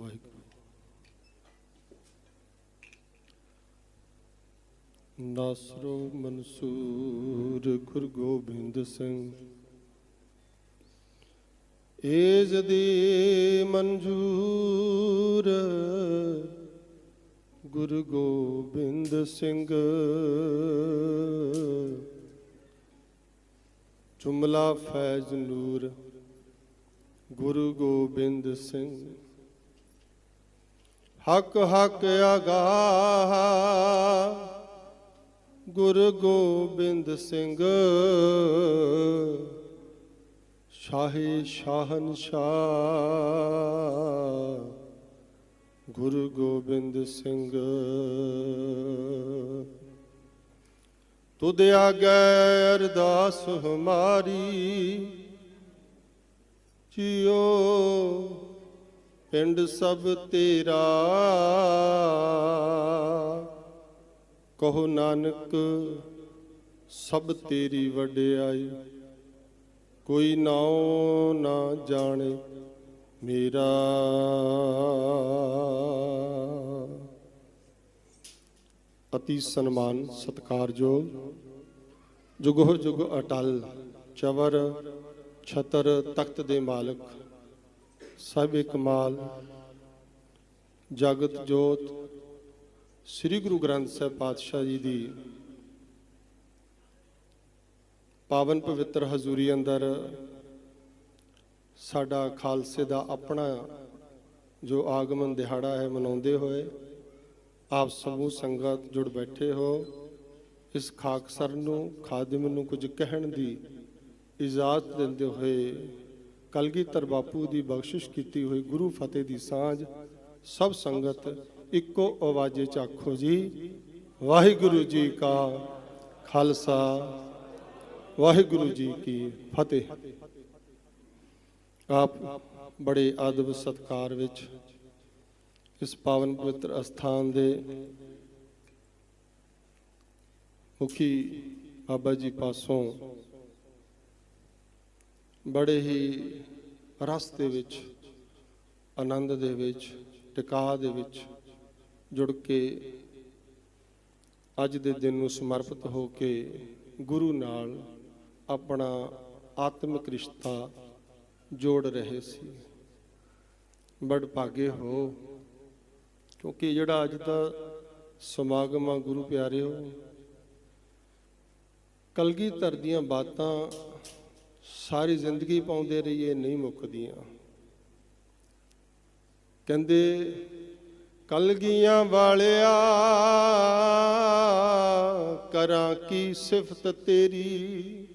ਵਾਹਿਗੁਰੂ। ਨਾਸਰੋ ਮਨਸੂਰ ਗੁਰ ਗੋਬਿੰਦ ਸਿੰਘ। ਏਜ ਦੀ ਮਨਜੂਰ ਗੁਰੂ ਗੋਬਿੰਦ ਸਿੰਘ। ਜੁਮਲਾ ਫੈਜ਼ ਨੂਰ ਗੁਰੂ ਗੋਬਿੰਦ ਸਿੰਘ। ਹਕ ਹਕ ਅਗਾਹ ਗੁਰੂ ਗੋਬਿੰਦ ਸਿੰਘ, ਸ਼ਾਹੀ ਸ਼ਾਹਨਸ਼ਾਹ। ਗੁਰੂ ਗੋਬਿੰਦ ਸਿੰਘ, ਤੁਧ ਆਗੈ ਅਰਦਾਸ ਹਮਾਰੀ ਜਿਉ ਪਿੰਡ ਸਭ ਤੇਰਾ। ਕਹੋ ਨਾਨਕ, ਸਭ ਤੇਰੀ ਵਡਿਆਈ। ਕੋਈ ਨਾਉ ਨਾ ਜਾਣੇ ਮੇਰਾ। ਅਤੀ ਸਨਮਾਨ ਸਤਕਾਰਯੋਗ ਜੁਗੋ। ਜੁਗ ਅਟਲ, ਚਵਰ ਛਤਰ ਤਖਤ ਦੇ ਮਾਲਕ। ਸਾਹਿਬ ਕਮਾਲ ਜਗਤ ਜੋਤ, ਸ੍ਰੀ ਗੁਰੂ ਗ੍ਰੰਥ ਸਾਹਿਬ ਪਾਤਸ਼ਾਹ ਜੀ ਦੀ ਪਾਵਨ ਪਵਿੱਤਰ ਹਜ਼ੂਰੀ ਅੰਦਰ ਸਾਡਾ ਖਾਲਸੇ ਦਾ ਆਪਣਾ ਜੋ ਆਗਮਨ ਦਿਹਾੜਾ ਹੈ ਮਨਾਉਂਦੇ ਹੋਏ ਆਪ ਸਮੂਹ ਸੰਗਤ ਜੁੜ ਬੈਠੇ ਹੋ। ਇਸ ਖਾਕਸਰ ਨੂੰ, ਖਾਦਮ ਨੂੰ ਕੁਝ ਕਹਿਣ ਦੀ ਇਜਾਜ਼ਤ ਦਿੰਦੇ ਹੋਏ ਕਲਗੀਧਰ ਬਾਪੂ ਦੀ ਬਖਸ਼ਿਸ਼ ਕੀਤੀ ਹੋਈ ਗੁਰੂ ਫਤਿਹ ਦੀ ਸਾਂਝ, ਸਭ ਸੰਗਤ ਇੱਕੋ ਆਵਾਜ਼ੇ ਚ ਆਖੋ ਜੀ, ਵਾਹਿਗੁਰੂ ਜੀ ਕਾ ਖਾਲਸਾ, ਵਾਹਿਗੁਰੂ ਜੀ ਕੀ ਫਤਿਹ। ਆਪ ਬੜੇ ਅਦਬ ਸਤਕਾਰ ਵਿੱਚ ਇਸ ਪਾਵਨ ਪਵਿੱਤਰ ਅਸਥਾਨ ਦੇ ਮੁਖੀ ਬਾਬਾ ਜੀ ਪਾਸੋਂ ਬੜੇ ਹੀ ਰਸ ਦੇ ਵਿੱਚ, ਆਨੰਦ ਦੇ ਵਿੱਚ ਟਿਕਾ ਦੇ ਵਿੱਚ ਜੁੜ ਕੇ ਅੱਜ ਦੇ ਦਿਨ ਨੂੰ ਸਮਰਪਿਤ ਹੋ ਕੇ ਗੁਰੂ ਨਾਲ ਆਪਣਾ ਆਤਮਿਕ ਰਿਸ਼ਤਾ ਜੋੜ ਰਹੇ ਸੀ। ਬੜ ਭਾਗੇ ਹੋ, ਕਿਉਂਕਿ ਜਿਹੜਾ ਅੱਜ ਦਾ ਸਮਾਗਮ ਆ ਗੁਰੂ ਪਿਆਰਿਓ ਕਲਗੀਧਰ ਦੀਆਂ ਬਾਤਾਂ ਸਾਰੀ ਜ਼ਿੰਦਗੀ ਪਾਉਂਦੇ ਰਹੀਏ, ਨਹੀਂ ਮੁੱਕਦੀਆਂ। ਕਹਿੰਦੇ, ਕਲਗੀਆਂ ਵਾਲਿਆ, ਕਰਾਂ ਕੀ ਸਿਫਤ ਤੇਰੀ?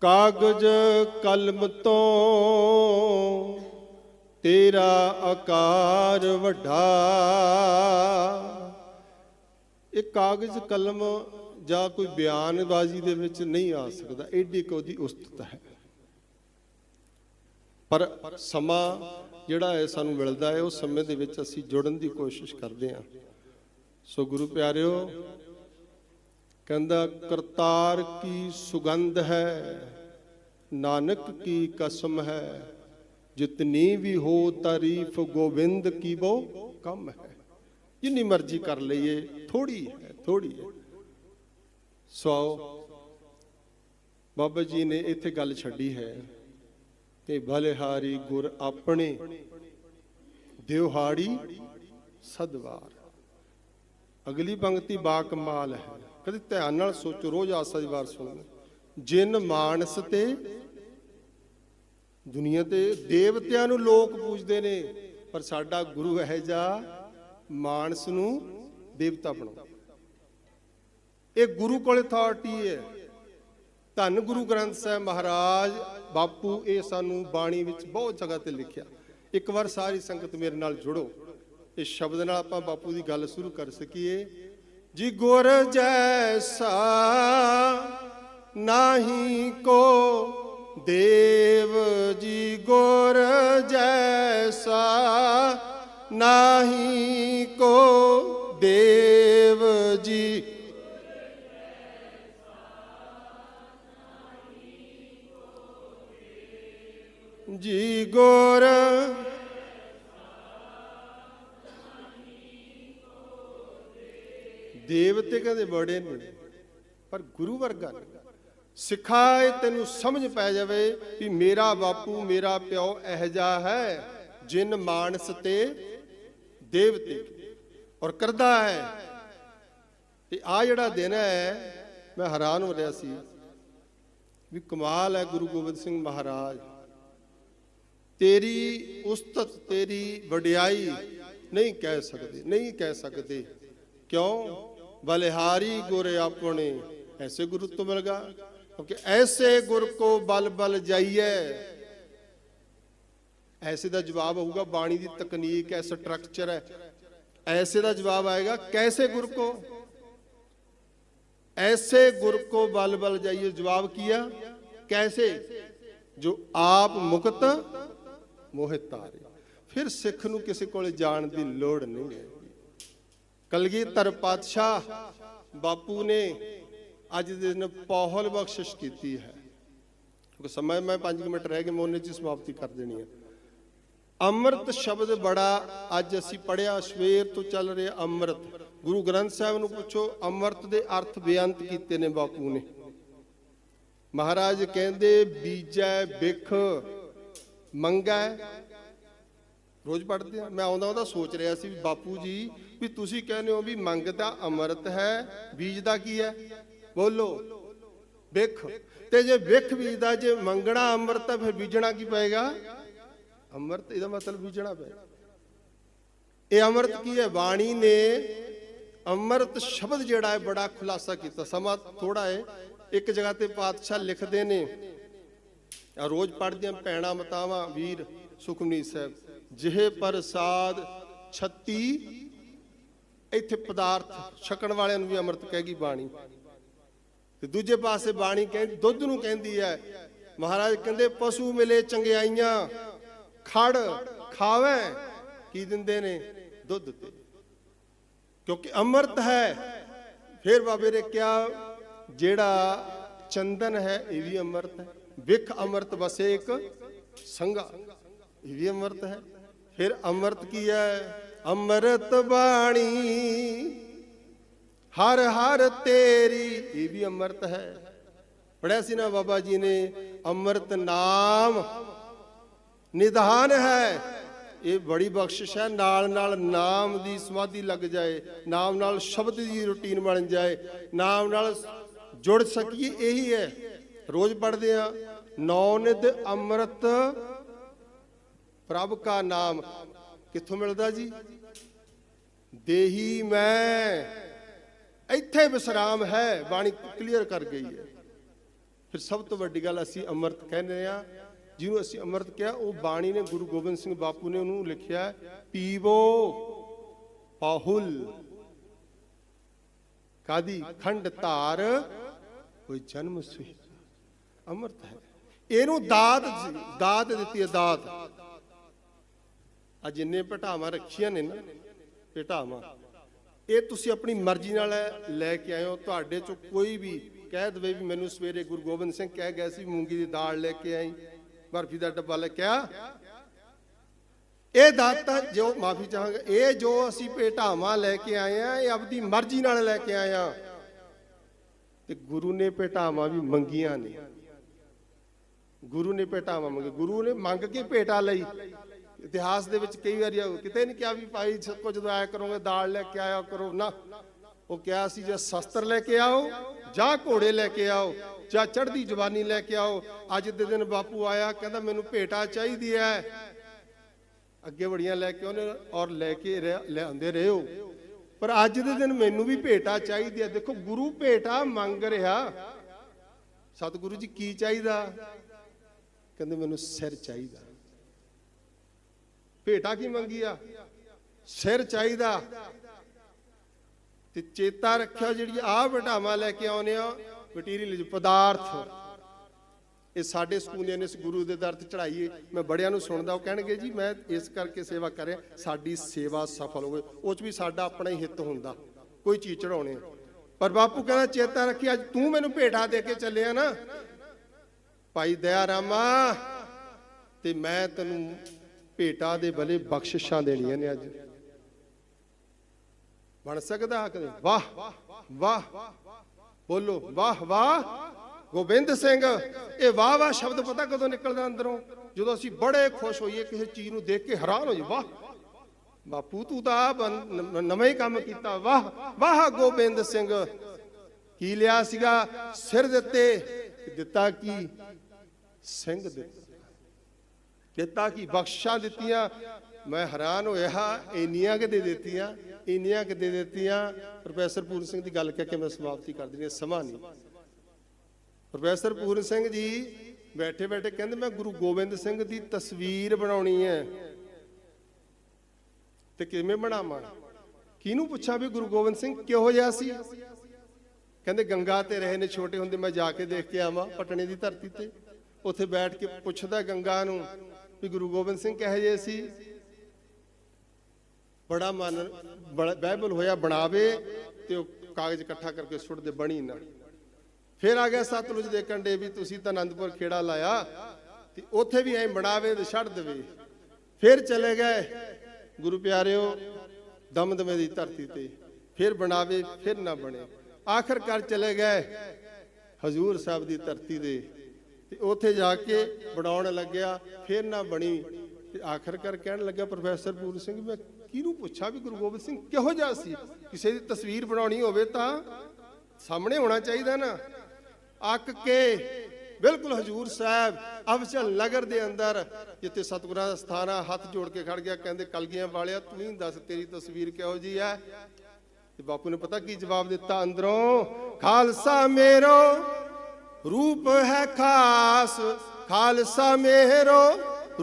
ਕਾਗਜ਼ ਕਲਮ ਤੋਂ ਤੇਰਾ ਆਕਾਰ ਵੱਡਾ। ਇਹ ਕਾਗਜ਼ ਕਲਮ ਜਾਂ ਕੋਈ ਬਿਆਨਬਾਜ਼ੀ ਦੇ ਵਿੱਚ ਨਹੀਂ ਆ ਸਕਦਾ, ਏਡੀ ਕੋ ਉਹਦੀ ਉਸਤਤ ਹੈ। ਪਰ ਸਮਾਂ ਜਿਹੜਾ ਹੈ ਸਾਨੂੰ ਮਿਲਦਾ ਹੈ, ਉਸ ਸਮੇਂ ਦੇ ਵਿੱਚ ਅਸੀਂ ਜੁੜਨ ਦੀ ਕੋਸ਼ਿਸ਼ ਕਰਦੇ ਹਾਂ। ਸੋ ਗੁਰੂ ਪਿਆਰਿਓ, ਕਹਿੰਦਾ, ਕਰਤਾਰ ਕੀ ਸੁਗੰਧ ਹੈ, ਨਾਨਕ ਕੀ ਕਸਮ ਹੈ, ਜਿਤਨੀ ਵੀ ਹੋ ਤਾਰੀਫ ਗੋਬਿੰਦ ਕੀ ਬੋ ਕਮ ਹੈ। ਜਿੰਨੀ ਮਰਜ਼ੀ ਕਰ ਲਈਏ ਥੋੜੀ ਹੈ ਥੋੜੀ ਹੈ। ਸੋ ਬਾਬਾ ਜੀ ਨੇ ਇੱਥੇ ਗੱਲ ਛੱਡੀ ਹੈ ਕਿ ਬਲਿਹਾਰੀ ਗੁਰ ਆਪਣੇ ਦਿਵਹਾੜੀ ਸਦਵਾਰ। ਅਗਲੀ ਪੰਕਤੀ ਬਾ ਕਮਾਲ ਹੈ। ਕਦੇ ਧਿਆਨ ਨਾਲ ਸੋਚੋ, ਰੋਜ਼ ਆਸਾ ਦੀ ਵਾਰ ਸੁਣੋ। ਜਿਨ ਮਾਨਸ ਤੇ ਦੁਨੀਆ ਤੇ ਦੇਵਤਿਆਂ ਨੂੰ ਲੋਕ ਪੂਜਦੇ ਨੇ, ਪਰ ਸਾਡਾ ਗੁਰੂ ਹੈ ਜਾ ਮਾਨਸ ਨੂੰ ਦੇਵਤਾ ਬਣਾਉਂਦਾ। ਇਹ ਗੁਰੂ ਕੋਲ ਅਥਾਰਟੀ ਹੈ। ਧੰਨ ਗੁਰੂ ਗ੍ਰੰਥ ਸਾਹਿਬ ਮਹਾਰਾਜ, ਬਾਪੂ, ਇਹ ਸਾਨੂੰ ਬਾਣੀ ਵਿੱਚ ਬਹੁਤ ਜਗ੍ਹਾ ਤੇ ਲਿਖਿਆ। ਇੱਕ ਵਾਰ ਸਾਰੀ ਸੰਗਤ ਮੇਰੇ ਨਾਲ ਜੁੜੋ। ਇਸ ਸ਼ਬਦ ਨਾਲ ਆਪਾਂ ਬਾਪੂ ਦੀ ਗੱਲ ਸ਼ੁਰੂ ਕਰ ਸਕੀਏ। ਜੀ ਗੁਰ ਜੈਸਾ ਨਾਹੀ ਕੋ ਦੇਵ, ਜੀ ਗੁਰ ਜੈਸਾ ਨਾਹੀ ਕੋ ਦੇਵ, ਜੀ ਜੀ ਗੋਰ। ਦੇਵਤੇ ਕਦੇ ਬੜੇ ਨਹੀਂ ਪਰ ਗੁਰੂ ਵਰਗਾ ਸਿਖਾਏ ਤੈਨੂੰ ਸਮਝ ਪੈ ਜਾਵੇ ਵੀ ਮੇਰਾ ਬਾਪੂ, ਮੇਰਾ ਪਿਓ ਅਹਜਾ ਹੈ, ਜਿਨ ਮਾਨਸ ਤੇ ਦੇਵਤੇ ਔਰ ਕਰਦਾ ਹੈ ਤੇ ਆ ਜਿਹੜਾ ਦਿਨ ਹੈ, ਮੈਂ ਹੈਰਾਨ ਹੋ ਰਿਹਾ ਸੀ ਵੀ ਕਮਾਲ ਹੈ ਗੁਰੂ ਗੋਬਿੰਦ ਸਿੰਘ ਮਹਾਰਾਜ। ਤੇਰੀ ਉਸਤਤ ਤੇਰੀ ਵਡਿਆਈ ਨਹੀਂ ਕਹਿ ਸਕਦੇ ਨਹੀਂ ਕਹਿ ਸਕਦੇ ਕਿਉਂ ਬਲਿਹਾਰੀ ਗੁਰ ਆਪਣੇ ਐਸੇ ਗੁਰੂ ਤੋਂ ਮਿਲਗਾ ਕਿਉਂਕਿ ਐਸੇ ਗੁਰ ਕੋ ਬਲ ਬਲ ਜਾਈਏ ਐਸੇ ਦਾ ਜਵਾਬ ਹੋਊਗਾ ਬਾਣੀ ਦੀ ਤਕਨੀਕ ਹੈ ਸਟਰਕਚਰ ਹੈ ऐसे ਦਾ ਜਵਾਬ ਆਏਗਾ कैसे गुर को ऐसे गुर को बल बल जाइए जवाब किया कैसे ਜੋ ਆਪ ਮੁਕਤ ਮੋਹਿਤ ਤਾਰੇ ਫਿਰ ਸਿੱਖ ਨੂੰ ਕਿਸੇ ਕੋਲੇ ਜਾਣ ਦੀ ਲੋੜ ਨਹੀਂ ਹੈ ਕਲਗੀਧਰ ਪਾਤਸ਼ਾਹ ਬਾਪੂ ਨੇ ਅੱਜ ਦੇ ਦਿਨ ਪੌਹਲ ਬਖਸ਼ਿਸ਼ ਕੀਤੀ ਹੈ। ਕਿਉਂਕਿ ਸਮਾਂ ਮੈਂ 5 ਮਿੰਟ ਰਹਿ ਗਏ, ਮੈਂ ਉਹਨੇ ਚ ਸਮਾਪਤੀ ਕਰ ਦੇਣੀ ਹੈ। ਅੰਮ੍ਰਿਤ ਸ਼ਬਦ ਬੜਾ ਅੱਜ ਅਸੀਂ ਪੜਿਆ ਸਵੇਰ ਤੋਂ ਚੱਲ ਰਿਹਾ ਅੰਮ੍ਰਿਤ। ਗੁਰੂ ਗ੍ਰੰਥ ਸਾਹਿਬ ਨੂੰ ਪੁੱਛੋ, ਅੰਮ੍ਰਿਤ ਦੇ ਅਰਥ ਬੇਅੰਤ ਕੀਤੇ ਨੇ ਬਾਪੂ ਨੇ। ਮਹਾਰਾਜ ਕਹਿੰਦੇ, ਬੀਜੈ ਬਿਖ ਮੰਗਾ ਰੋਜ਼ ਪੜ੍ਹਦੇ ਆ। ਮੈਂ ਆਉਂਦਾ ਉਹਦਾ ਸੋਚ ਰਿਹਾ ਸੀ ਵੀ ਬਾਪੂ ਜੀ, ਵੀ ਤੁਸੀਂ ਕਹਿੰਦੇ ਹੋ ਵੀ ਮੰਗ ਤਾਂ ਅੰਮ੍ਰਿਤ ਹੈ, ਬੀਜ ਦਾ ਕੀ ਹੈ? ਬੋਲੋ। ਬਿਖ ਤੇ ਜੇ ਬਿਖ ਬੀਜਦਾ, ਜੇ ਮੰਗਣਾ ਅੰਮ੍ਰਿਤ ਤਾਂ ਫਿਰ ਬੀਜਣਾ ਕੀ ਪਏਗਾ? ਅੰਮ੍ਰਿਤ, ਇਹਦਾ ਮਤਲਬ ਬੀਜਣਾ ਪਏਗਾ ਇਹ ਅੰਮ੍ਰਿਤ ਕੀ ਹੈ? ਬਾਣੀ ਨੇ ਅੰਮ੍ਰਿਤ ਸ਼ਬਦ ਜਿਹੜਾ ਹੈ, ਬੜਾ ਖੁਲਾਸਾ ਕੀਤਾ। ਸਮਾਂ ਥੋੜਾ ਹੈ। ਇੱਕ ਜਗ੍ਹਾ ਤੇ ਪਾਤਸ਼ਾਹ ਲਿਖਦੇ ਨੇ ਰੋਜ਼ ਪੜ੍ਹਦੇ ਆ ਪੈਣਾ ਵੀਰ ਸੁਖਮਨੀਤ ਸਾਹਿਬ, ਜਿਹੇ ਪ੍ਰਸਾਦ 36 ਇੱਥੇ ਪਦਾਰਥ ਛਕਣ ਵਾਲਿਆਂ ਨੂੰ ਵੀ ਅੰਮ੍ਰਿਤ ਕਹੇਗੀ ਬਾਣੀ। ਤੇ ਦੂਜੇ ਪਾਸੇ ਬਾਣੀ ਕਹਿੰਦੀ ਦੁੱਧ ਨੂੰ ਕਹਿੰਦੀ ਹੈ, ਮਹਾਰਾਜ ਕਹਿੰਦੇ, ਪਸ਼ੂ ਮਿਲੇ ਚੰਗਿਆਈਆਂ, ਖੜ ਖਾਵੇ, ਕੀ ਦਿੰਦੇ ਨੇ? ਦੁੱਧ ਤੇ। ਕਿਉਂਕਿ ਅੰਮ੍ਰਿਤ ਹੈ, ਫਿਰ ਬਾਬੇ ਨੇ ਕਿਹਾ, ਜਿਹੜਾ ਚੰਦਨ ਹੈ, ਇਹ ਵੀ ਅੰਮ੍ਰਿਤ ਹੈ। ਵਿਖ ਅੰਮ੍ਰਿਤ ਵਸੇ ਇੱਕ ਸੰਗਾ ਇਹ ਵੀ ਅੰਮ੍ਰਿਤ ਹੈ। ਫਿਰ ਅੰਮ੍ਰਿਤ ਕੀ ਹੈ? ਅੰਮ੍ਰਿਤ ਬਾਣੀ। ਹਰ ਹਰ ਤੇਰੀ। ਇਹ ਵੀ ਅੰਮ੍ਰਿਤ ਹੈ। ਪੜਿਆ ਸੀ ਨਾ ਬਾਬਾ ਜੀ ਨੇ, ਅੰਮ੍ਰਿਤ ਨਾਮ ਨਿਧਾਨ ਹੈ। ਇਹ ਬੜੀ ਬਖਸ਼ਿਸ਼ ਹੈ। ਨਾਲ ਨਾਲ ਨਾਮ ਦੀ ਸਮਾਧੀ ਲੱਗ ਜਾਏ। ਨਾਮ ਨਾਲ ਸ਼ਬਦ ਦੀ ਰੁਟੀਨ ਬਣ ਜਾਏ। ਨਾਮ ਨਾਲ ਜੁੜ ਸਕੀਏ, ਇਹੀ ਹੈ। ਰੋਜ਼ ਪੜ੍ਹਦੇ ਆ। ਨੌ ਅੰਮ੍ਰਿਤ ਪ੍ਰਭ ਕਾ ਨਾਮ। ਕਿੱਥੋਂ ਮਿਲਦਾ ਜੀ? ਦੇਹੀ ਮੈਂ। ਇੱਥੇ ਵਿਸਰਾਮ ਹੈ। ਬਾਣੀ ਕਲੀਅਰ ਕਰ ਗਈ ਹੈ। ਫਿਰ ਸਭ ਤੋਂ ਵੱਡੀ ਗੱਲ ਅਸੀਂ ਅੰਮ੍ਰਿਤ ਕਹਿੰਦੇ ਆ। ਜਿਹਨੂੰ ਅਸੀਂ ਅੰਮ੍ਰਿਤ ਕਿਹਾ, ਉਹ ਬਾਣੀ ਨੇ ਗੁਰੂ ਗੋਬਿੰਦ ਸਿੰਘ ਬਾਪੂ ਨੇ ਉਹਨੂੰ ਲਿਖਿਆ ਪੀਵੋ ਪਾਹੁਲ। ਕਾਦੀ? ਖੰਡ ਧਾਰ। ਕੋਈ ਜਨਮ ਸੁਈ ਅੰਮ੍ਰਿਤ ਹੈ। ਇਹਨੂੰ ਦਾਤ ਦਾਤ ਦਿੱਤੀ ਹੈ, ਦਾਤ। ਆ ਜਿੰਨੇ ਪਟਾਵਾਂ ਰੱਖੀਆਂ ਨੇ ਨਾ ਪਟਾਵਾਂ ਇਹ ਤੁਸੀਂ ਆਪਣੀ ਮਰਜ਼ੀ ਨਾਲ ਲੈ ਕੇ ਆਏ ਹੋ। ਤੁਹਾਡੇ ਚੋਂ ਕੋਈ ਵੀ ਕਹਿ ਦਵੇ ਵੀ ਮੈਨੂੰ ਸਵੇਰੇ ਗੁਰੂ ਗੋਬਿੰਦ ਸਿੰਘ ਕਹਿ ਗਿਆ ਸੀ, ਮੂੰਗੀ ਦੀ ਦਾਲ ਲੈ ਕੇ ਆਈ, ਬਰਫੀ ਦਾ ਡੱਬਾ ਲੈ ਕੇ ਆ। ਇਹ ਦਾਤਾ ਜੋ, ਮਾਫੀ ਚਾਹਾਂਗਾ, ਇਹ ਜੋ ਅਸੀਂ ਭੇਟਾਵਾਂ ਲੈ ਕੇ ਆਏ ਆ, ਇਹ ਆਪਦੀ ਮਰਜ਼ੀ ਨਾਲ ਲੈ ਕੇ ਆਏ ਆ। ਤੇ ਗੁਰੂ ਨੇ ਭੇਟਾਵਾਂ ਵੀ ਮੰਗੀਆਂ ਨੇ। ਗੁਰੂ ਨੇ ਭੇਟਾਵਾਂ ਮੰਗੇ। ਗੁਰੂ ਨੇ ਮੰਗ ਕੇ ਭੇਟਾ ਲਈ। ਇਤਿਹਾਸ ਦੇ ਵਿੱਚ ਕਈ ਵਾਰੀ ਕਿਤੇ ਨਹੀਂ ਕਿਹਾ ਵੀ ਭਾਈ ਸਭ ਕੁਝ ਜਦੋਂ ਆਇਆ ਕਰੋਗੇ, ਦਾਲ ਲੈ ਕੇ ਆਇਆ ਕਰੋ। ਨਾ। ਉਹ ਕਿਹਾ ਸੀ, ਜੇ ਸ਼ਸਤਰ ਲੈ ਕੇ ਆਓ, ਜਾਂ ਘੋੜੇ ਲੈ ਕੇ ਆਓ, ਜਾਂ ਚੜ੍ਹਦੀ ਜਵਾਨੀ ਲੈ ਕੇ ਆਓ, ਅੱਜ ਦੇ ਦਿਨ ਬਾਪੂ ਆਇਆ, ਕਹਿੰਦਾ ਮੈਨੂੰ ਭੇਟਾ ਚਾਹੀਦੀ ਹੈ ਅੱਗੇ ਬੜੀਆਂ ਲੈ ਕੇ ਉਹਨੇ ਔਰ ਲੈ ਕੇ ਲਿਆਉਂਦੇ ਰਹੇ। ਹੋ ਪਰ ਅੱਜ ਦੇ ਦਿਨ ਮੈਨੂੰ ਵੀ ਭੇਟਾ ਚਾਹੀਦੀ ਹੈ ਦੇਖੋ, ਗੁਰੂ ਭੇਟਾ ਮੰਗ ਰਿਹਾ। ਸਤਿਗੁਰੂ ਜੀ, ਕੀ ਚਾਹੀਦਾ? ਕਹਿੰਦੇ ਮੈਨੂੰ ਸਿਰ ਚਾਹੀਦਾ। ਭੇਟਾ ਕੀ ਮੰਗੀ ਆ ਸਿਰ ਚਾਹੀਦਾ। ਤੇ ਚੇਤਾ ਰੱਖਿਓ ਜਿਹੜੀ ਆ ਵਟਾਵਾਂ ਲੈ ਕੇ ਆਉਨੇ ਆ ਮਟੀਰੀਅਲ ਪਦਾਰਥ। ਇਹ ਸਾਡੇ ਸਕੂਲਿਆਂ ਨੇ, ਇਸ ਗੁਰੂ ਦੇ ਦਰ ਤੇ ਚੜਾਈਏ ਮੈਂ ਬੜਿਆਂ ਨੂੰ ਸੁਣਦਾ, ਉਹ ਕਹਿਣਗੇ, ਜੀ, ਮੈਂ ਇਸ ਕਰਕੇ ਸੇਵਾ ਕਰ ਰਿਹਾ, ਸਾਡੀ ਸੇਵਾ ਸਫਲ ਹੋਵੇ ਉਹ ਚ ਵੀ ਸਾਡਾ ਆਪਣਾ ਹੀ ਹਿੱਤ ਹੁੰਦਾ, ਕੋਈ ਚੀਜ਼ ਚੜਾਉਣੇ ਪਰ ਬਾਪੂ ਕਹਿੰਦਾ, ਚੇਤਾ ਰੱਖੀ, ਅੱਜ ਤੂੰ ਮੈਨੂੰ ਭੇਟਾ ਦੇ ਕੇ ਚੱਲਿਆ ਨਾ। ਭਾਈ ਦਇਆ ਰਾਮਾ, ਤੇ ਮੈਂ ਤੈਨੂੰ ਭੇਟਾ ਦੇ ਬਲੇ ਬਖਸ਼ਿਸ਼ਾਂ ਦੇਣੀਆਂ ਨੇ ਅੱਜ। ਬਣ ਸਕਦਾ ਕਦੇ ਵਾਹ ਵਾਹ, ਬੋਲੋ, ਵਾਹ ਵਾਹ। ਗੋਬਿੰਦ ਸਿੰਘ, ਇਹ ਵਾਹ ਵਾਹ ਸ਼ਬਦ ਪਤਾ ਕਦੋਂ ਨਿਕਲਦਾ ਅੰਦਰੋਂ? ਜਦੋਂ ਅਸੀਂ ਬੜੇ ਖੁਸ਼ ਹੋਈਏ, ਕਿਸੇ ਚੀਜ਼ ਨੂੰ ਦੇਖ ਕੇ ਹੈਰਾਨ ਹੋ ਜੀ ਵਾਹ, ਬਾਪੂ ਤੂੰ ਤਾਂ ਆਪ ਨ- ਹੀ ਕੰਮ ਕੀਤਾ। ਵਾਹ ਵਾਹ ਗੋਬਿੰਦ ਸਿੰਘ। ਕੀ ਲਿਆ ਸੀਗਾ? ਸਿਰ ਦਿੱਤੇ ਦਿੱਤਾ ਕੀ? ਸਿੰਘ ਦਿੱਤਾ ਦਿੱਤਾ ਕੀ ਬਖਸ਼ਾਂ ਦਿੱਤੀਆਂ। ਮੈਂ ਹੈਰਾਨ ਹੋਇਆ ਇੰਨੀਆਂ ਕਿ ਦੇ ਦਿੱਤੀਆਂ ਇੰਨੀਆਂ ਕਿ ਦੇ ਦਿੱਤੀਆਂ। ਪ੍ਰੋਫੈਸਰ ਪੂਰਨ ਸਿੰਘ ਦੀ ਗੱਲ ਕਹਿ ਕੇ ਮੈਂ ਸਮਾਪਤੀ ਕਰ ਦਿੰਦੀ ਹੈ, ਸਮਾਂ ਨਹੀਂ। ਪ੍ਰੋਫੈਸਰ ਪੂਰਨ ਸਿੰਘ ਜੀ ਬੈਠੇ ਬੈਠੇ ਕਹਿੰਦੇ ਮੈਂ ਗੁਰੂ ਗੋਬਿੰਦ ਸਿੰਘ ਦੀ ਤਸਵੀਰ ਬਣਾਉਣੀ ਹੈ। ਤੇ ਕਿਵੇਂ ਬਣਾਵਾਂ? ਕਿਹਨੂੰ ਪੁੱਛਾਂ ਵੀ ਗੁਰੂ ਗੋਬਿੰਦ ਸਿੰਘ ਕਿਹੋ ਜਿਹਾ ਸੀ? ਕਹਿੰਦੇ ਗੰਗਾ ਤੇ ਰਹੇ ਨੇ ਛੋਟੇ ਹੁੰਦੇ ਮੈਂ ਜਾ ਕੇ ਦੇਖ ਕੇ ਆਵਾਂ ਪਟਣੇ ਦੀ ਧਰਤੀ ਤੇ। ਉੱਥੇ ਬੈਠ ਕੇ ਪੁੱਛਦਾ ਗੰਗਾ ਨੂੰ ਵੀ ਗੁਰੂ ਗੋਬਿੰਦ ਸਿੰਘ ਕਿਹੋ ਜਿਹੇ ਸੀ? ਬੜਾ ਮਨ ਬਾਈਬਲ ਹੋਇਆ, ਬਣਾਵੇ ਤੇ ਉਹ ਕਾਗਜ਼ ਇਕੱਠਾ ਕਰਕੇ ਸੁੱਟ ਦੇ ਬਣੀ ਨਾ। ਫਿਰ ਆ ਗਿਆ ਸਤਲੁਜ ਦੇ ਕੰਡੇ ਵੀ ਤੁਸੀਂ ਤਾਂ ਆਨੰਦਪੁਰ ਖੇੜਾ ਲਾਇਆ ਤੇ ਉੱਥੇ ਵੀ ਐਂ ਬਣਾਵੇ ਤੇ ਛੱਡ ਦੇਵੇ। ਫਿਰ ਚਲੇ ਗਏ। ਗੁਰੂ ਪਿਆਰਿਓ, ਦਮਦਮੇ ਦੀ ਧਰਤੀ ਤੇ। ਫਿਰ ਬਣਾਵੇ, ਫਿਰ ਨਾ ਬਣੇ। ਆਖਰਕਾਰ ਚਲੇ ਗਏ। ਹਜ਼ੂਰ ਸਾਹਿਬ ਦੀ ਧਰਤੀ ਦੇ ਤੇ ਉੱਥੇ ਜਾ ਕੇ ਬਣਾਉਣ ਲੱਗਿਆ, ਫਿਰ ਨਾ ਬਣੀ। ਤੇ ਆਖਰਕਾਰ ਕਹਿਣ ਲੱਗਾ, ਪ੍ਰੋਫੈਸਰ ਪੂਰਨ ਸਿੰਘ, ਮੈਂ ਕਿਹਨੂੰ ਪੁੱਛਾਂ ਵੀ ਗੁਰੂ ਗੋਬਿੰਦ ਸਿੰਘ ਕਿਹੋ ਜਿਹਾ ਸੀ? ਕਿਸੇ ਦੀ ਤਸਵੀਰ ਬਣਾਉਣੀ ਹੋਵੇ ਤਾਂ ਸਾਹਮਣੇ ਹੋਣਾ ਚਾਹੀਦਾ ਨਾ। ਅੱਕ ਕੇ ਬਿਲਕੁਲ ਹਜੂਰ ਸਾਹਿਬ, ਅਫਜ਼ਲ ਨਗਰ ਦੇ ਅੰਦਰ, ਜਿੱਥੇ ਸਤਿਗੁਰਾਂ ਦਾ ਸਥਾਨ ਆ ਹੱਥ ਜੋੜ ਕੇ ਖੜ ਗਿਆ, ਕਹਿੰਦੇ, ਕਲਗੀਆਂ ਵਾਲਿਆ, ਤੂੰ ਹੀ ਦੱਸ ਤੇਰੀ ਤਸਵੀਰ ਕਿਹੋ ਜੀ ਹੈ? ਤੇ ਬਾਪੂ ਨੇ ਪਤਾ ਕੀ ਜਵਾਬ ਦਿੱਤਾ? ਅੰਦਰੋਂ ਖਾਲਸਾ ਮੇਰੋ ਰੂਪ ਹੈ ਖਾਸ, ਖਾਲਸਾ ਮੇਰੋ,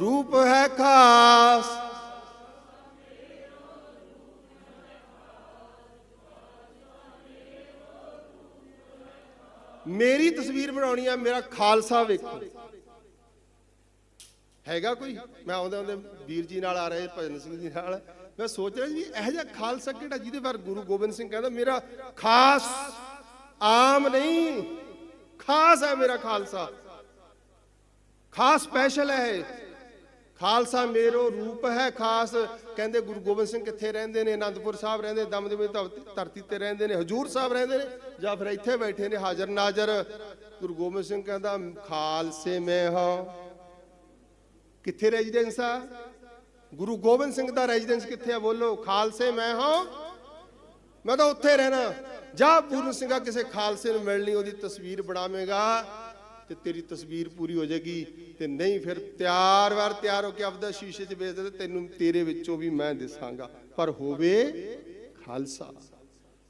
ਰੂਪ ਹੈ ਖਾਸ। ਮੇਰੀ ਤਸਵੀਰ ਬਣਾਉਣੀ ਆ, ਮੇਰਾ ਖਾਲਸਾ ਵੇਖੋ। ਹੈਗਾ ਕੋਈ? ਮੈਂ ਆਉਂਦੇ ਆਉਂਦੇ ਵੀਰ ਜੀ ਨਾਲ ਆ ਰਹੇ, ਭਜਨ ਸਿੰਘ ਜੀ ਨਾਲ। ਮੈਂ ਸੋਚ ਰਿਹਾ ਜੀ ਵੀ ਇਹੋ ਜਿਹਾ ਖਾਲਸਾ ਕਿਹੜਾ, ਜਿਹਦੇ ਬਾਰੇ ਗੁਰੂ ਗੋਬਿੰਦ ਸਿੰਘ ਕਹਿੰਦਾ, ਮੇਰਾ ਖਾਸ ਆਮ ਨਹੀਂ ਖਾਸ ਹੈ ਮੇਰਾ ਖਾਲਸਾ। ਖਾਸ ਸਪੈਸ਼ਲ ਹੈ ਇਹ। ਖਾਲਸਾ ਮੇਰੋ ਰੂਪ ਹੈ ਖਾਸ। ਕਹਿੰਦੇ ਗੁਰੂ ਗੋਬਿੰਦ ਸਿੰਘ ਕਿੱਥੇ ਰਹਿੰਦੇ ਨੇ? ਅਨੰਦਪੁਰ ਸਾਹਿਬ ਰਹਿੰਦੇ ਦਮਦਮੇ ਧਰਤੀ ਤੇ ਰਹਿੰਦੇ ਨੇ, ਹਜੂਰ ਸਾਹਿਬ ਰਹਿੰਦੇ ਨੇ, ਜਾਂ ਫਿਰ ਇੱਥੇ ਬੈਠੇ ਨੇ, ਹਾਜ਼ਰ ਨਾਜ਼ਰ। ਗੁਰੂ ਗੋਬਿੰਦ ਸਿੰਘ ਕਹਿੰਦਾ, ਖਾਲਸੇ ਮੈਂ ਹਾਂ। ਕਿੱਥੇ ਰੈਜ਼ੀਡੈਂਸ ਆ? ਗੁਰੂ ਗੋਬਿੰਦ ਸਿੰਘ ਦਾ ਰੈਜ਼ੀਡੈਂਸ ਕਿੱਥੇ ਆ? ਬੋਲੋ, ਖਾਲਸੇ ਮੈਂ ਹਾਂ। ਮੈਂ ਤਾਂ ਉੱਥੇ ਰਹਿਣਾ। ਜਾ ਪੂਰਨ ਸਿੰਘਾ ਕਿਸੇ ਖਾਲਸੇ ਨੂੰ ਮਿਲਣੀ ਉਹਦੀ ਤਸਵੀਰ ਬਣਾਵੇਂਗਾ ਤੇ ਤੇਰੀ ਤਸਵੀਰ ਪੂਰੀ ਹੋ ਜਾਏਗੀ ਤੇ ਨਹੀਂ ਫਿਰ ਤਿਆਰ ਵਾਰ ਤਿਆਰ ਹੋ ਕੇ ਆਪਦਾ ਸ਼ੀਸ਼ੇ 'ਚ ਵੇਖ ਤੇ ਤੈਨੂੰ ਤੇਰੇ ਵਿੱਚੋਂ ਵੀ ਮੈਂ ਦਿਸਾਂਗਾ। ਪਰ ਹੋਵੇ ਖਾਲਸਾ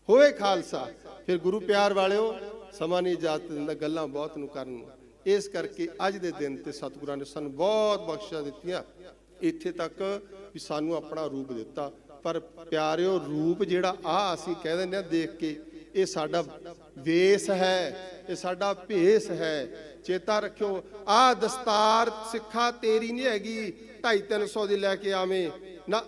ਹੋਵੇ ਖਾਲਸਾ, ਫਿਰ ਗੁਰੂ ਪਿਆਰ ਵਾਲਿਓ, ਸਮਾਂ ਨਹੀਂ ਇਜਾਜ਼ਤ ਦਿੰਦਾ ਗੱਲਾਂ ਬਹੁਤ ਨੂੰ ਕਰਨ ਨੂੰ। ਇਸ ਕਰਕੇ ਅੱਜ ਦੇ ਦਿਨ ਤੇ ਸਤਿਗੁਰਾਂ ਨੇ ਸਾਨੂੰ ਬਹੁਤ ਬਖਸ਼ਿਸ਼ਾਂ ਦਿੱਤੀਆਂ। ਇੱਥੇ ਤੱਕ ਵੀ ਸਾਨੂੰ ਆਪਣਾ ਰੂਪ ਦਿੱਤਾ। ਪਰ ਪਿਆਰਿਓ, ਰੂਪ ਜਿਹੜਾ ਆ ਅਸੀਂ ਕਹਿ ਦਿੰਦੇ ਆ ਦੇਖ ਕੇ, ਇਹ ਸਾਡਾ ਵੇਸ ਹੈ, ਇਹ ਸਾਡਾ ਭੇਸ ਹੈ। ਚੇਤਾ ਰੱਖਿਓ, ਆ ਦਸਤਾਰ ਸਿੱਖਾ ਤੇਰੀ ਨਹੀਂ ਹੈਗੀ 2.5 300 ਦੀ ਲੈ ਕੇ ਆਵੇਂ। ਨਾ।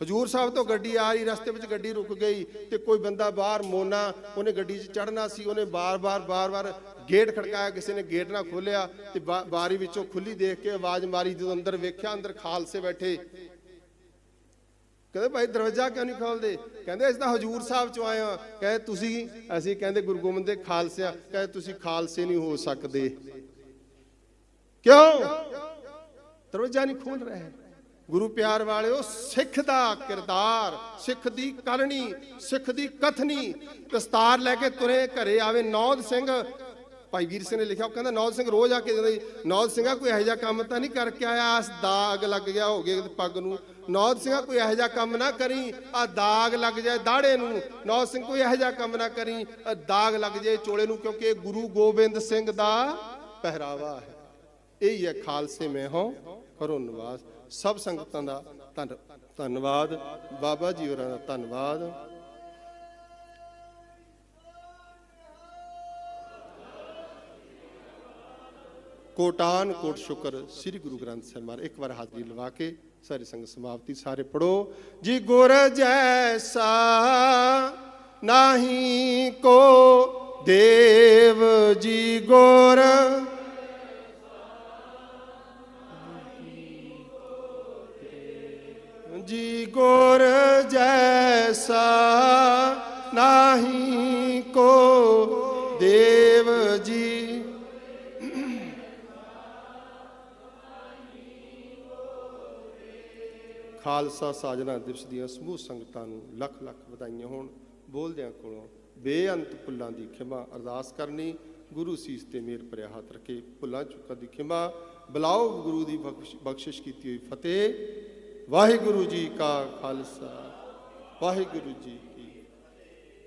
ਹਜੂਰ ਸਾਹਿਬ ਤੋਂ ਗੱਡੀ ਆ ਰਹੀ, ਰਸਤੇ ਵਿੱਚ ਗੱਡੀ ਰੁਕ ਗਈ ਤੇ ਕੋਈ ਬੰਦਾ ਬਾਹਰ ਮੋਨਾ, ਉਹਨੇ ਗੱਡੀ 'ਚ ਚੜਨਾ ਸੀ, ਉਹਨੇ ਬਾਰ-ਬਾਰ ਬਾਰ-ਬਾਰ ਗੇਟ ਖੜਕਾਇਆ, ਕਿਸੇ ਨੇ ਗੇਟ ਨਾ ਖੋਲਿਆ ਤੇ ਬਾਰੀ ਵਿੱਚੋਂ ਖੁੱਲੀ ਦੇਖ ਕੇ ਆਵਾਜ਼ ਮਾਰੀ, ਜਦੋਂ ਅੰਦਰ ਵੇਖਿਆ, ਅੰਦਰ ਖਾਲਸੇ ਬੈਠੇ। ਕਹਿੰਦੇ ਭਾਈ ਦਰਵਾਜ਼ਾ ਕਿਉਂ ਨਹੀਂ ਖੋਲਦੇ? ਕਹਿੰਦੇ ਅਸੀਂ ਤਾਂ ਹਜੂਰ ਸਾਹਿਬ ਚੋਂ ਆਏ ਹਾਂ। ਕਹਿੰਦੇ ਤੁਸੀਂ, ਅਸੀਂ ਕਹਿੰਦੇ ਗੁਰੂ ਗੋਬਿੰਦ ਦੇ ਖਾਲਸੇ ਆ ਤੁਸੀਂ ਖਾਲਸੇ ਨਹੀਂ ਹੋ ਸਕਦੇ। ਕਿਉਂ? ਦਰਵਾਜ਼ਾ ਨਹੀਂ ਖੋਲ ਰਹੇ। ਗੁਰੂ ਪਿਆਰ ਵਾਲਿਓ, ਸਿੱਖ ਦਾ ਕਿਰਦਾਰ, ਸਿੱਖ ਦੀ ਕਰਨੀ, ਸਿੱਖ ਦੀ ਕਥਨੀ। ਦਸਤਾਰ ਲੈ ਕੇ ਤੁਰੇ, ਘਰੇ ਆਵੇ ਨੌਦ ਸਿੰਘ ਭਾਈ ਵੀਰ ਸਿੰਘ ਨੇ ਲਿਖਿਆ, ਉਹ ਕਹਿੰਦਾ ਨੌਦ ਸਿੰਘ ਰੋਜ਼ ਆ ਕੇ ਜਾਂਦਾ ਜੀ। ਨੌਦ ਸਿੰਘਾ ਕੋਈ ਇਹੋ ਜਿਹਾ ਕੰਮ ਤਾਂ ਨਹੀਂ ਕਰਕੇ ਆਇਆ, ਆਸ ਦਾਗ ਲੱਗ ਗਿਆ ਹੋ ਗਿਆ ਪੱਗ ਨੂੰ। ਨੌਦ ਸਿੰਘਾ ਕੋਈ ਇਹੋ ਜਿਹਾ ਕੰਮ ਨਾ ਕਰੀ, ਆ ਦਾਗ ਲੱਗ ਜਾਏ ਦਾੜੇ ਨੂੰ। ਨੌਦ ਸਿੰਘ ਕੋਈ ਇਹੋ ਜਿਹਾ ਕੰਮ ਨਾ ਕਰੀ ਆਹ ਦਾਗ ਲੱਗ ਜਾਏ ਚੋਲੇ ਨੂੰ, ਕਿਉਂਕਿ ਇਹ ਗੁਰੂ ਗੋਬਿੰਦ ਸਿੰਘ ਦਾ ਪਹਿਰਾਵਾ ਹੈ। ਇਹ ਹੈ ਖਾਲਸੇ ਮੈਂ ਹਾਂ, ਕਰੋ ਨਿਵਾਸ। ਸਭ ਸੰਗਤਾਂ ਦਾ ਧੰਨ ਧੰਨਵਾਦ। ਬਾਬਾ ਜੀ ਹੋਰਾਂ ਦਾ ਧੰਨਵਾਦ। ਕੋਟਾਨ ਕੋਟ ਸ਼ੁਕਰ, ਸ੍ਰੀ ਗੁਰੂ ਗ੍ਰੰਥ ਸਾਹਿਬ ਮਹਾਰਾਜ ਇੱਕ ਵਾਰ ਹਾਜ਼ਰੀ ਲਵਾ ਕੇ ਸਾਰੀ ਸੰਗਤ ਸਮਾਪਤੀ ਸਾਰੇ ਪੜੋ ਜੀ ਗੁਰ ਜੈਸਾ ਨਾਹੀ ਕੋ ਦੇਵ ਜੀ ਗੁਰ। ਜੀ ਗੁਰ ਜੈਸਾ ਨਾਹੀ ਕੋ ਦੇਵ ਖਾਲਸਾ ਸਾਜਨਾ ਦਿਵਸ ਦੀਆਂ ਸਮੂਹ ਸੰਗਤਾਂ ਨੂੰ ਲੱਖ ਲੱਖ ਵਧਾਈਆਂ ਹੋਣ। ਬੋਲਦਿਆਂ ਕੋਲੋਂ ਬੇਅੰਤ ਭੁੱਲਾਂ ਦੀ ਖਿਮਾ ਅਰਦਾਸ ਕਰਨੀ, ਗੁਰੂ ਸੀਸ ਤੇ ਮੇਰ ਭਰਿਆ ਹੱਥ ਰੱਖੇ ਭੁੱਲਾਂ ਚੁੱਕਾਂ ਦੀ ਖਿਮਾ। ਬੁਲਾਓ ਗੁਰੂ ਦੀ ਬਖਸ਼- ਬਖਸ਼ਿਸ਼ ਕੀਤੀ ਹੋਈ ਫਤਿਹ। ਵਾਹਿਗੁਰੂ ਜੀ ਕਾ ਖਾਲਸਾ, ਵਾਹਿਗੁਰੂ ਜੀ